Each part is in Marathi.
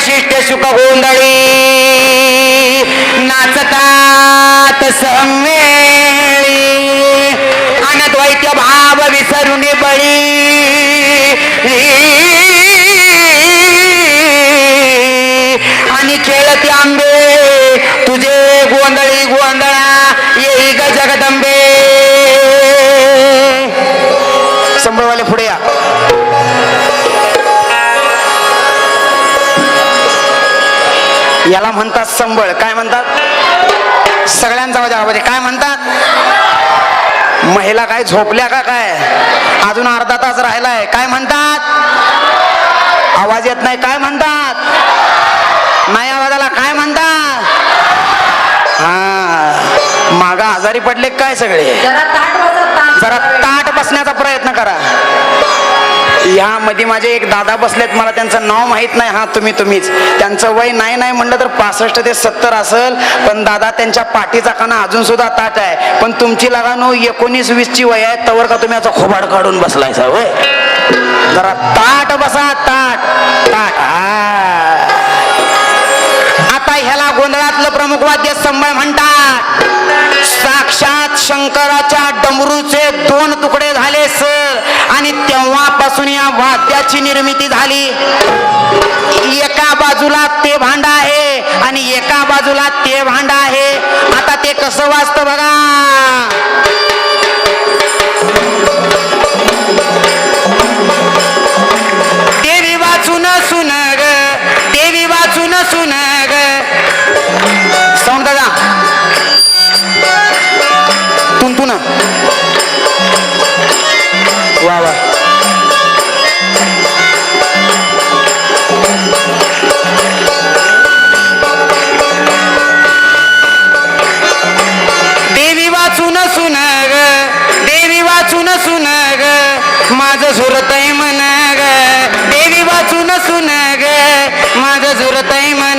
वैशिष्ट्य सुख गोंधळी नाचतात संवेळी याला म्हणतात संबळ. काय म्हणतात? सगळ्यांचा आवाज. काय म्हणतात? महिला काय झोपल्या का काय? अजून अर्धा तास राहिलाय. काय म्हणतात? आवाज येत नाही. काय म्हणतात? नाही आवाजाला काय म्हणतात? हा. मागा आजारी पडले काय सगळे. जरा ताट बसण्याचा प्रयत्न करा. ह्यामध्ये माझे एक दादा बसलेत मला त्यांचं नाव माहीत नाही. हा तुम्ही तुम्हीच. त्यांचं वय नाही नाही म्हणलं तर पासष्ट ते सत्तर असेल. पण दादा त्यांच्या पाठीचा खाना अजून सुद्धा ताट आहे. पण तुमची लगानो एकोणीस वीसची वय आहे तवर का तुम्ही याचा खोबाड काढून बसलाय सा वय जरा ताट बसा ताट ताट. आता ह्याला गोंधळातलं प्रमुख वाद्य संबळ म्हणतात. साक्षात शंकराच्या डमरूचे दोन तुकडे झाले सर. आणि तेव्हापासून या वाद्याची निर्मिती झाली. एका बाजूला ते भांड आहे आणि एका बाजूला ते भांड आहे. आता ते कसं वाजतं बघा. माझं माझं आहे म्हण ग. देवी वाचून सुन ग. माझं झुरतय म्हण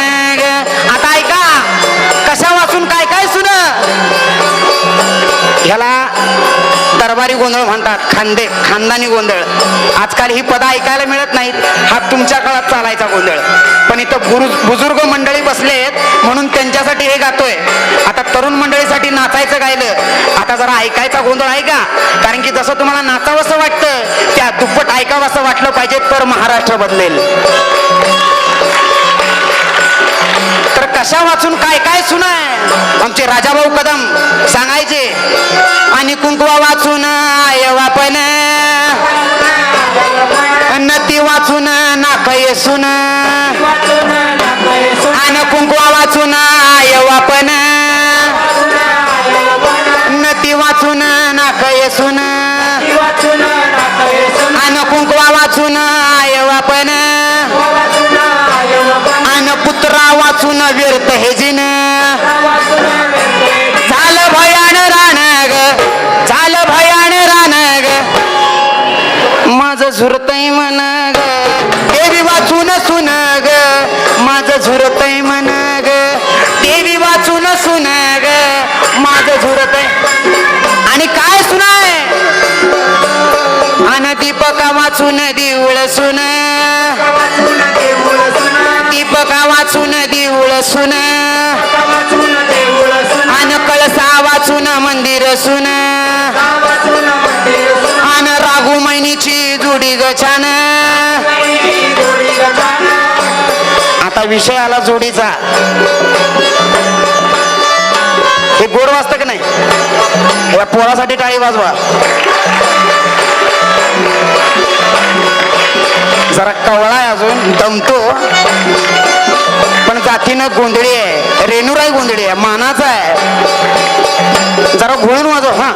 गोंधळ म्हणतात. खांदे खानदानी गोंधळ. आजकाल ही पदं ऐकायला मिळत नाहीत. हा तुमच्या काळात चालायचा गोंधळ. पण इथं गुरु बुजुर्ग मंडळी बसलेत म्हणून त्यांच्यासाठी हे गातोय. आता तरुण मंडळीसाठी नाचायचं गायलं. आता जरा ऐकायचा गोंधळ आहे का? कारण की जसं तुम्हाला नाचावंसं वाटतं त्या दुप्पट ऐकावंसं वाटलं पाहिजे तर महाराष्ट्र बदलेल. कशा वाचून काय काय सुनाय आमचे राजाभाऊ कदम सांगायचे आणि कुंकवा वाचून आयवा पण नती वाचून नाक येसून आणि कुंकवा वाचून आयवा पण नती वाचून नाक येसून आणि कुंकवा वाचून वाचून व्यर्थ हे जिन. झालं भयान रान ग. झालं भयान रान ग. माझं झुरतय म्हण ग. देवी वाचून सुन ग. माझं झुरतय म्हण ग. देवी वाचून सुन ग. माझं झुरतय. आणि काय सुनाय? अन दीपका वाचून सुन आन कळसा वाचून मंदिर सुन आन रागू मैनीची जुडी गछान आता विषय आला जोडीचा. हे गोड वाजतं की नाही? या पोरासाठी टाळी वाजवा. जरा कवळा आहे अजून दमतो. पण जातीनं गोंधळी आहे. रेणुराई गोंधळी आहे. मानाचा आहे. जरा घोळून वाजव हां.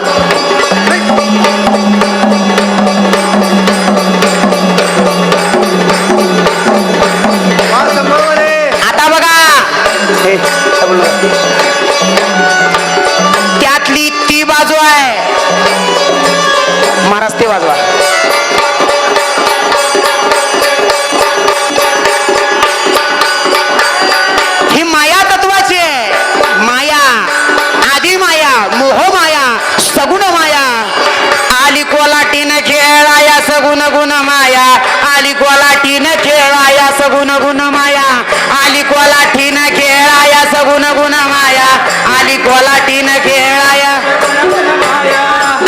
गुण गुण माया आली गोलाटी न खेळाया.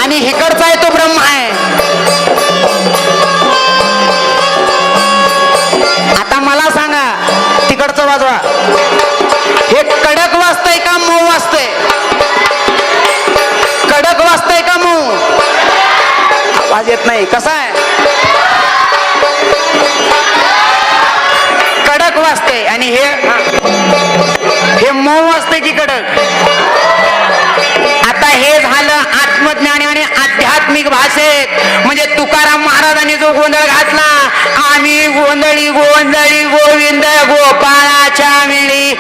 आणि हिकडचा आहे तो ब्रह्म आहे. आता मला सांगा तिकडचं वाजवा. हे कडक वाजतंय का मऊ वाजतंय? कडक वाजतंय का मऊ? आवाज येत नाही. कसा आहे? कडक वाजतंय. आणि हे तिकडं कडक आता हे झालं आत्मज्ञानी आणि आध्यात्मिक भाषेत. म्हणजे तुकाराम महाराजांनी जो गोंधळ घातला आम्ही गोंधळी गोंधळी गोविंद गोपाळाच्या वेळी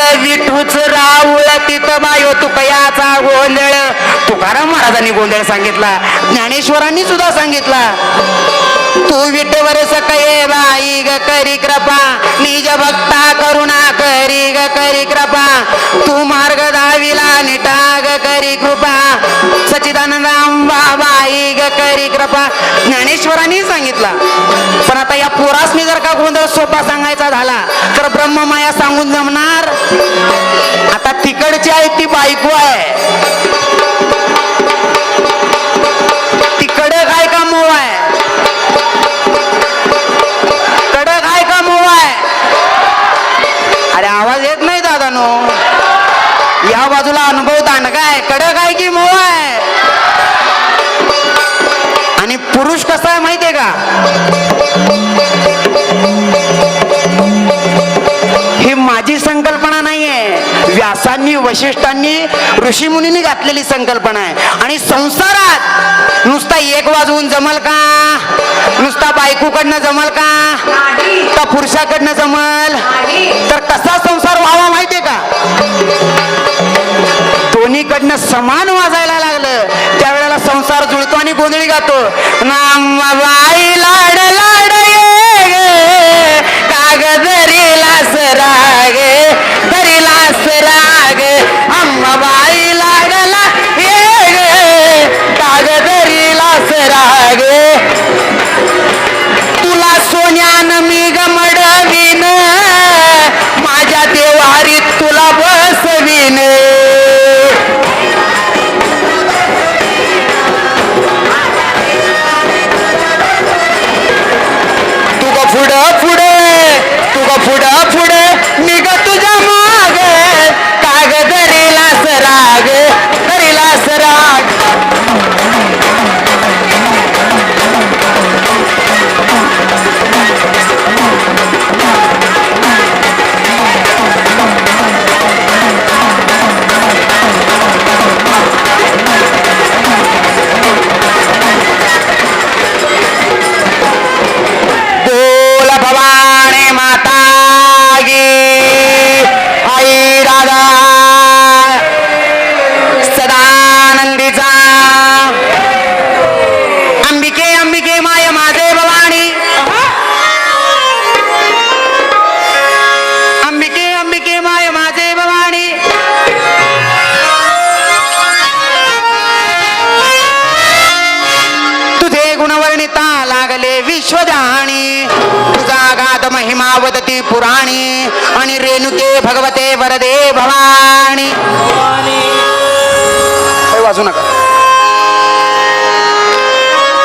जिथं विठूच राऊळ तिथं मायो तुकयाचा गोंधळ. तुकाराम महाराजांनी गोंधळ सांगितला ज्ञानेश्वरांनी सुद्धा सांगितला तू विठवर सकये बाई ग करी कृपा निज भक्ता करुणा करी ग करी कृपा. तू मार्ग दाविला निटा ग करी कृपा. सचिदानंदा बाबा बाई ग करी कृपा. ज्ञानेश्वरांनी सांगितला. पण आता या पोरासनी जर का गोंधळ सोपा सांगायचा झाला तर ब्रह्ममाया सांगून जमणार? आता तिकडची आहे ती बायको आहे. तिकडे काय का मोह आहे? कडक आहे का मोह आहे? अरे आवाज येत नाही दादा नो या बाजूला अनुभव दांडगा आहे. कडक आहे की मोह? पुरुष कसा आहे माहितीये का? ही माझी संकल्पना नाहीये. व्यासांनी वशिष्ठांनी ऋषीमुनींनी घातलेली संकल्पना आहे. आणि संसारात नुसता एक वाजवून जमल का? नुसता बायकोकडनं जमल का? का पुरुषाकडनं जमल? तर कसा संसार व्हावा माहितीये का? दोन्हीकडनं समान वाजायला संसार जुळतो आणि तू ग महिमा वदती पुराणी आणि रेणुके भगवते वरदे भवानी हे वाजू नका.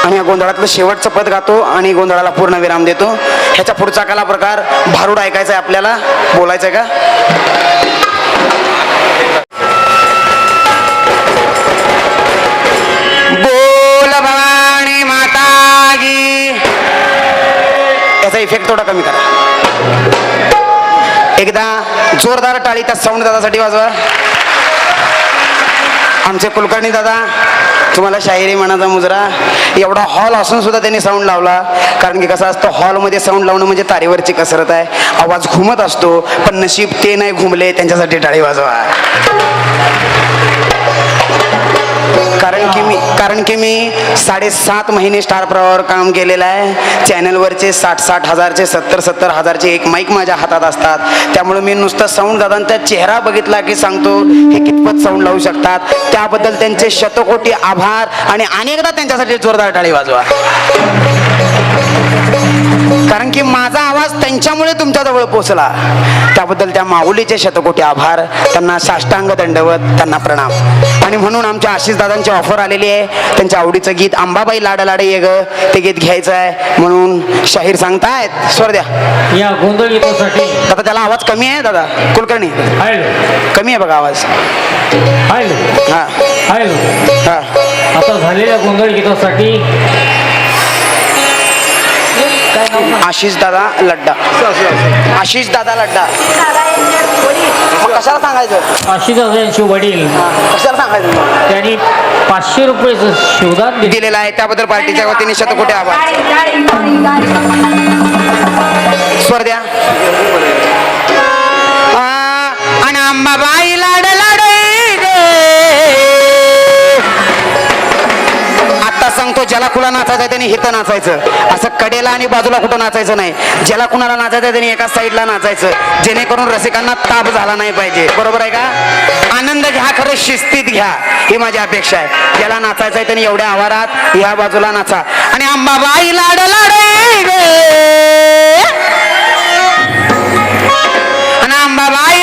आणि या गोंधळातलं शेवटचं पद गातो आणि गोंधळाला पूर्ण विराम देतो. ह्याच्या पुढचा कला प्रकार भारूड ऐकायचा आहे आपल्याला. बोलायचं आहे का? त्याचा इफेक्ट थोडा कमी करा. एकदा जोरदार टाळी त्या साऊंड दादासाठी वाजवा. आमचे कुलकर्णी दादा तुम्हाला शाहिरी मनाचा मुजरा. एवढा हॉल असून सुद्धा त्यांनी साऊंड लावला. कारण की कसं असतं हॉलमध्ये साऊंड लावणं म्हणजे तारेवरची कसरत आहे. आवाज घुमत असतो पण नशीब ते नाही घुमले त्यांच्यासाठी टाळी वाजवा. कारण की मी कारण की मी साडेसात महिने स्टार प्रवाहावर काम केलेलं आहे. चॅनलवरचे साठ साठ हजारचे सत्तर सत्तर हजारचे एक माईक माझ्या हातात असतात. त्यामुळे मी नुसतं साऊंड दादांचा चेहरा बघितला की सांगतो हे कितपत साऊंड लावू शकतात? त्याबद्दल त्यांचे शतकोटी आभार आणि अनेकदा त्यांच्यासाठी जोरदार टाळी वाजवा. कारण की माझा आवाज त्यांच्यामुळे तुमच्याजवळ पोचला त्याबद्दल त्या माऊलीचे शतकोटी आभार. त्यांना साष्टांग दंडवत त्यांना प्रणाम. आणि म्हणून आमच्या आशिष दादांची ऑफर आलेली आहे. त्यांच्या आवडीचं गीत अंबाबाई लाड लाड ये ग ते गीत घ्यायचं आहे म्हणून शाहीर सांगतायत स्वर द्या. या गोंधळ गीतासाठी. दादा त्याला आवाज कमी आहे दादा. कुलकर्णी. हॅलो कमी आहे बघा आवाज. हॅलो हा. हॅलो हा. आता झालेल्या गोंधळ गीतासाठी आशिष दादा लड्डा. आशिष दादा लड्डा. मग कशाला सांगायचं? आशिष यांचे वडील. कशाला सांगायचं? त्यांनी पाचशे रुपयाचं शिवदान दिले. दिलेला आहे. त्याबद्दल पार्टीच्या वतीने शतकोटी आभार. स्वर द्या. आ, आणि अंबाबाई लाड लाड. सांगतो ज्याला कुला नाचायचं आहे त्याने हिथं नाचायचं. असं कडेला आणि बाजूला कुठं नाचायचं नाही. ज्याला कुणाला नाचायचं आहे त्याने एका साईडला नाचायचं. जेणेकरून रसिकांना ताप झाला नाही पाहिजे. बरोबर आहे का? आनंद घ्या खरं शिस्तीत घ्या. ही माझी अपेक्षा आहे. ज्याला नाचायचं आहे त्याने एवढ्या आवारात ह्या बाजूला नाचा. आणि अंबाबाई लाड लाड आणि अंबाबाई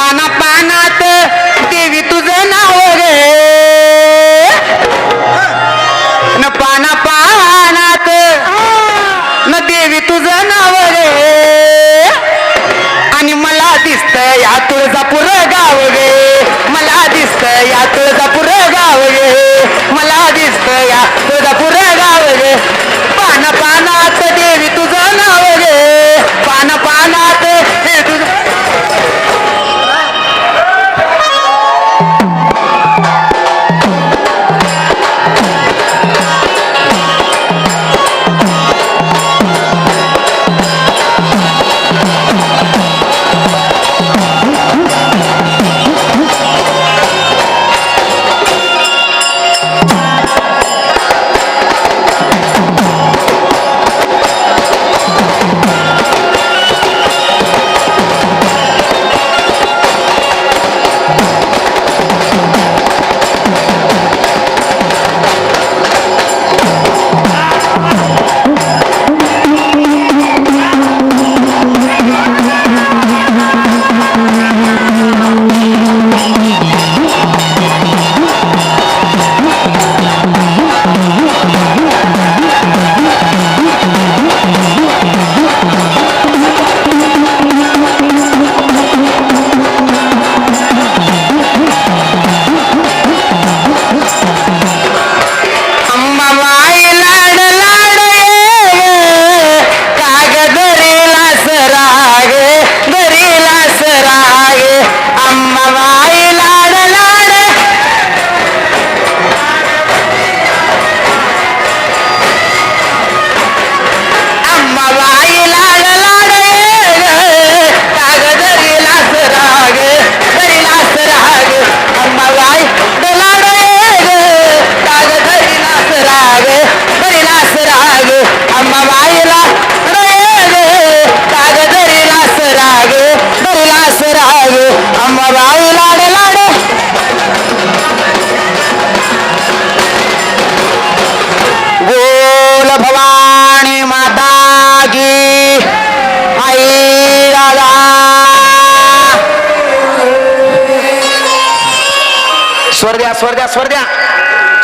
पाना पानात देवी तुझं नाव रे. न पाना पानात न देवी तुझं नाव रे. आणि मला दिसत या तुळजापूर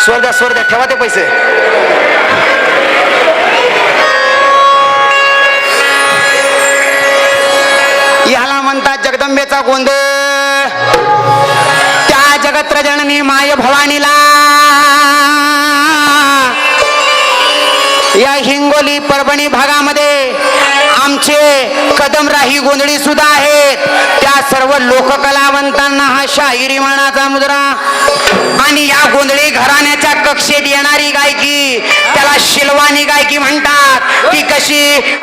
स्वर द्या स्वर द्या ठेवा ते पैसे. याला म्हणतात जगदंबेचा गोंधळ. त्या जगत्रजननी माय भवानीला या हिंगोली परभणी भागामध्ये आमचे कदमराही गोंधळी सुद्धा आहेत. त्या सर्व लोककलावंतांना हा शाहिरी मानाचा मुद्रा. आणि या गोंधळी घराण्याच्या कक्षेत येणारी गायकी त्याला शिलवानी गायकी म्हणतात. ती कशी?